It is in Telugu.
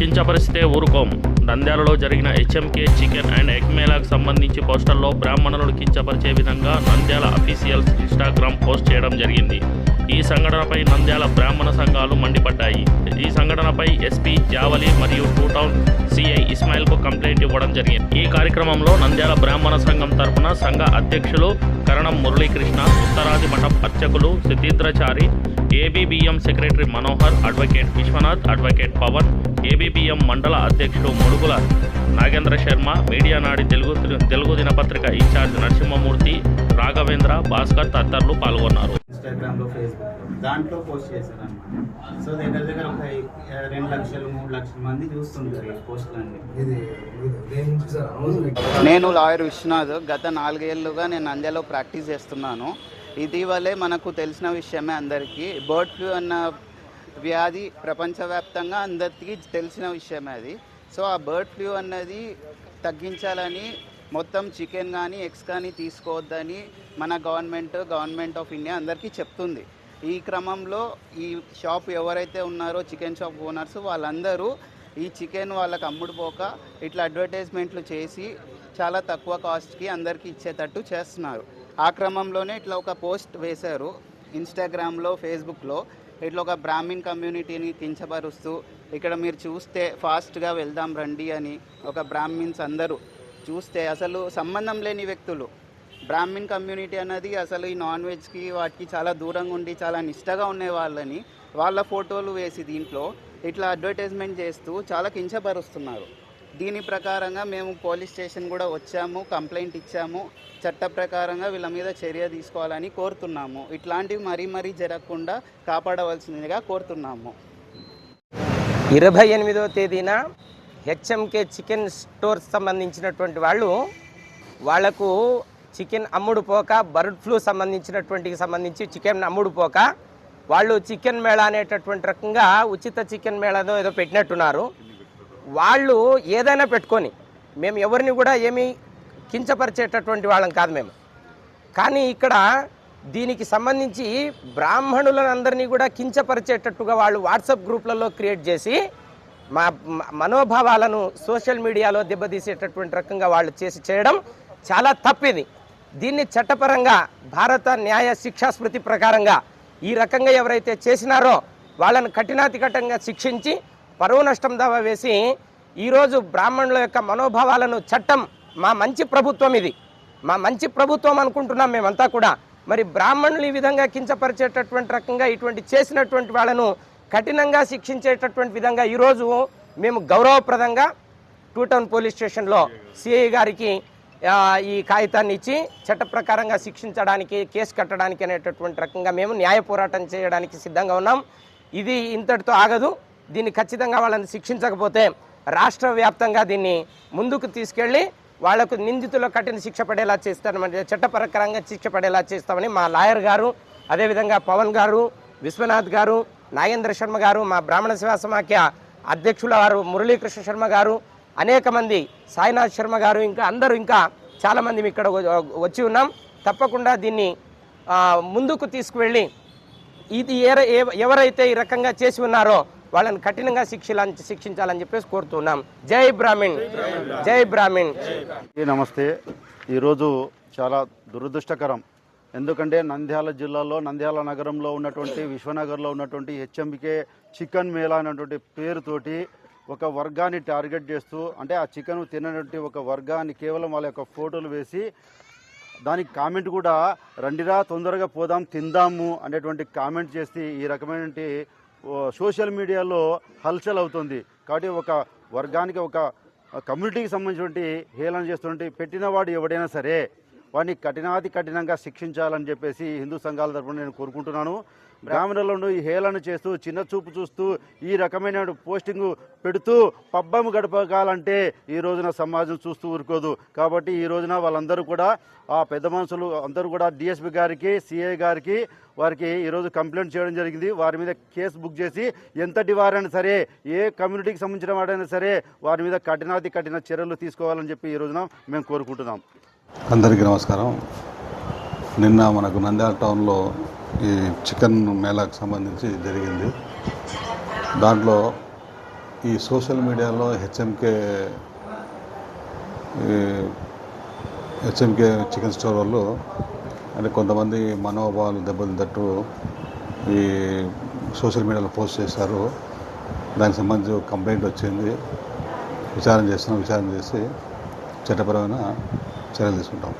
కించపరిస్తే ఊరుకోం. నంద్యాలలో జరిగిన హెచ్ఎంకే చికెన్ అండ్ ఎగ్ మేళాకు సంబంధించి పోస్టర్లో బ్రాహ్మణులను కించపరిచే విధంగా నంద్యాల అఫీషియల్స్ ఇన్స్టాగ్రామ్ పోస్ట్ చేయడం జరిగింది. ఈ సంఘటనపై నంద్యాల బ్రాహ్మణ సంఘాలు మండిపడ్డాయి. ఈ సంఘటనపై ఎస్పీ జావలి మరియు టూ టౌన్ సిఐ ఇస్మాయిల్కు కంప్లైంట్ ఇవ్వడం జరిగింది. ఈ కార్యక్రమంలో నంద్యాల బ్రాహ్మణ సంఘం తరపున సంఘ అధ్యక్షులు కరణం మురళీకృష్ణ ఉత్తరాది మఠం అర్చకులు Siddhindrachari ABBM secretary Manohar advocate Vishwanath advocate Pavan ABBM మండల అధ్యక్షుడు ముడుగుల నాగేంద్ర శర్మ మీడియా నాడి తెలుగు తెలుగు దినపత్రిక ఇన్ఛార్జ్ నరసింహమూర్తి రాఘవేంద్ర భాస్కర్ తదితరులు పాల్గొన్నారు. ఇన్స్టాగ్రామ్లో ఫేస్బుక్ దాంట్లో పోస్ట్ చేశారు అనమాట సో దగ్గర దగ్గర ఒక రెండు లక్షలు మూడు లక్షల మంది చూస్తుంటారు ఈ పోస్టులన్నీ. నేను లాయర్ విశ్వనాథ్. గత నాలుగేళ్ళుగా నేను నంద్యాలో ప్రాక్టీస్ చేస్తున్నాను. ఇటీవలే మనకు తెలిసిన విషయమే అందరికీ. బర్డ్ ఫ్లూ అన్న వ్యాధి ప్రపంచవ్యాప్తంగా అందరికీ తెలిసిన విషయమే అది. సో ఆ బర్డ్ ఫ్లూ అన్నది తగ్గించాలని మొత్తం చికెన్ కానీ ఎగ్స్ కానీ తీసుకోవద్దని మన గవర్నమెంట్ గవర్నమెంట్ ఆఫ్ ఇండియా అందరికీ చెప్తుంది. ఈ క్రమంలో ఈ షాప్ ఎవరైతే ఉన్నారో చికెన్ షాప్ ఓనర్స్ వాళ్ళందరూ ఈ చికెన్ వాళ్ళకి అమ్ముడుపోక ఇట్లా అడ్వర్టైజ్మెంట్లు చేసి చాలా తక్కువ కాస్ట్కి అందరికీ ఇచ్చేటట్టు చేస్తున్నారు. ఆ క్రమంలోనే ఇట్లా ఒక పోస్ట్ వేశారు. ఇన్స్టాగ్రామ్లో ఫేస్బుక్లో. ఇట్లా ఒక బ్రాహ్మిన్ కమ్యూనిటీని కించపరుస్తూ ఇక్కడ మీరు చూస్తే ఫాస్ట్గా వెళ్దాం రండి అని ఒక బ్రాహ్మిన్స్ అందరూ చూస్తే అసలు సంబంధం లేని వ్యక్తులు. బ్రాహ్మిన్ కమ్యూనిటీ అన్నది అసలు ఈ నాన్ వెజ్కి వాటికి చాలా దూరంగా ఉండి చాలా నిష్టగా ఉండే వాళ్ళని వాళ్ళ ఫోటోలు వేసి దీంట్లో ఇట్లా అడ్వర్టైజ్మెంట్ చేస్తూ చాలా కించపరుస్తున్నారు. దీని ప్రకారంగా మేము పోలీస్ స్టేషన్ కూడా వచ్చాము కంప్లైంట్ ఇచ్చాము. చట్ట ప్రకారంగా వీళ్ళ మీద చర్య తీసుకోవాలని కోరుతున్నాము. ఇట్లాంటివి మరీ మరీ జరగకుండా కాపాడవలసిందిగా కోరుతున్నాము. ఇరవై ఎనిమిదవ తేదీన హెచ్ఎంకే చికెన్ స్టోర్ సంబంధించినటువంటి వాళ్ళు వాళ్ళకు చికెన్ అమ్ముడు పోక బర్డ్ ఫ్లూ సంబంధించినటువంటి సంబంధించి చికెన్ అమ్ముడు పోక వాళ్ళు చికెన్ మేళా అనేటటువంటి రకంగా ఉచిత చికెన్ మేళాదో ఏదో పెట్టినట్టున్నారు. వాళ్ళు ఏదైనా పెట్టుకొని మేము ఎవరిని కూడా ఏమీ కించపరిచేటటువంటి వాళ్ళం కాదు మేము. కానీ ఇక్కడ దీనికి సంబంధించి బ్రాహ్మణులందరినీ కూడా కించపరిచేటట్టుగా వాళ్ళు వాట్సాప్ గ్రూప్లలో క్రియేట్ చేసి మా మనోభావాలను సోషల్ మీడియాలో దెబ్బతీసేటటువంటి రకంగా వాళ్ళు చేసి చేయడం చాలా తప్పిది. దీన్ని చట్టపరంగా భారత న్యాయ శిక్షా స్మృతి ప్రకారంగా ఈ రకంగా ఎవరైతే చేసినారో వాళ్ళను కఠినాతికటంగా శిక్షించి పరువు నష్టం దావా వేసి ఈరోజు బ్రాహ్మణుల యొక్క మనోభావాలను చట్టం మా మంచి ప్రభుత్వం ఇది. మా మంచి ప్రభుత్వం అనుకుంటున్నాం మేమంతా కూడా. మరి బ్రాహ్మణులు ఈ విధంగా కించపరిచేటటువంటి రకంగా ఇటువంటి చేసినటువంటి వాళ్ళను కఠినంగా శిక్షించేటటువంటి విధంగా ఈరోజు మేము గౌరవప్రదంగా టూ టౌన్ పోలీస్ స్టేషన్లో సిఐ గారికి ఈ కాగితాన్ని ఇచ్చి చట్ట ప్రకారంగా శిక్షించడానికి కేసు కట్టడానికి అనేటటువంటి రకంగా మేము న్యాయ పోరాటం చేయడానికి సిద్ధంగా ఉన్నాం. ఇది ఇంతటితో ఆగదు. దీన్ని ఖచ్చితంగా వాళ్ళని శిక్షించకపోతే రాష్ట్ర వ్యాప్తంగా దీన్ని ముందుకు తీసుకెళ్ళి వాళ్ళకు నిందితులు కఠిన శిక్ష పడేలా చేస్తామని చట్టపరకరంగా శిక్ష పడేలా చేస్తామని మా లాయర్ గారు అదేవిధంగా పవన్ గారు విశ్వనాథ్ గారు నాగేంద్ర శర్మ గారు మా బ్రాహ్మణ సేవా సమాఖ్య అధ్యక్షుల వారు మురళీకృష్ణ శర్మ గారు అనేక మంది సాయినాథ్ శర్మ గారు ఇంకా అందరూ ఇంకా చాలామంది ఇక్కడ వ- వచ్చి ఉన్నాం. తప్పకుండా దీన్ని ముందుకు తీసుకువెళ్ళి ఇది ఏ- ఏ- ఎవరైతే ఈ రకంగా చేసి ఉన్నారో వాళ్ళని కఠినంగా శిక్షించాలని శిక్షించాలని చెప్పేసి కోరుతున్నాం. జై బ్రాహ్మిన్ జై బ్రాహ్మిన్ ఈ నమస్తే. ఈరోజు చాలా దురదృష్టకరం. ఎందుకంటే నంద్యాల జిల్లాలో నంద్యాల నగరంలో ఉన్నటువంటి విశ్వనగర్లో ఉన్నటువంటి హెచ్ఎంబికే చికెన్ మేళా అనేటువంటి పేరుతోటి ఒక వర్గాన్ని టార్గెట్ చేస్తూ అంటే ఆ చికెన్ తినటువంటి ఒక వర్గాన్ని కేవలం వాళ్ళ యొక్క ఫోటోలు వేసి దానికి కామెంట్ కూడా రండిరా తొందరగా పోదాం తిందాము అనేటువంటి కామెంట్ చేసి ఈ రకమైనటువంటి ఓ, సోషల్ మీడియాలో హల్చల్ అవుతుంది. కాబట్టి ఒక వర్గానికి ఒక కమ్యూనిటీకి సంబంధించినటువంటి హేళన చేస్తుంటే పెట్టినవాడు ఎవడైనా సరే వాడిని కఠినాతి కఠినంగా శిక్షించాలని చెప్పేసి హిందూ సంఘాల తరపున నేను కోరుకుంటున్నాను. బ్రాహ్మణులను ఈ హేళన చేస్తూ చిన్న చూపు చూస్తూ ఈ రకమైన పోస్టింగ్ పెడుతూ పబ్బం గడపగాలంటే ఈ రోజున సమాజం చూస్తూ ఊరుకోదు. కాబట్టి ఈ రోజున వాళ్ళందరూ కూడా ఆ పెద్ద మనుషులు అందరూ కూడా డిఎస్పి గారికి సిఐ గారికి వారికి ఈరోజు కంప్లైంట్ చేయడం జరిగింది. వారి మీద కేసు బుక్ చేసి ఎంతటి వారైనా సరే ఏ కమ్యూనిటీకి సంబంధించిన వాడైనా సరే వారి మీద కఠినాతి కఠిన చర్యలు తీసుకోవాలని చెప్పి ఈ రోజున మేము కోరుకుంటున్నాం. అందరికీ నమస్కారం. నిన్న మనకు నంద్యాల టౌన్లో ఈ చికెన్ మేళాకు సంబంధించి జరిగింది. దాంట్లో ఈ సోషల్ మీడియాలో హెచ్ఎంకే హెచ్ఎంకే చికెన్ స్టోర్ వాళ్ళు అంటే కొంతమంది మనోభావాలు దెబ్బతింటట్టు ఈ సోషల్ మీడియాలో పోస్ట్ చేశారు. దానికి సంబంధించి కంప్లైంట్ వచ్చింది. విచారణ చేస్తున్నాం విచారణ చేసి చట్టపరమైన చర్యలు తీసుకుంటాం.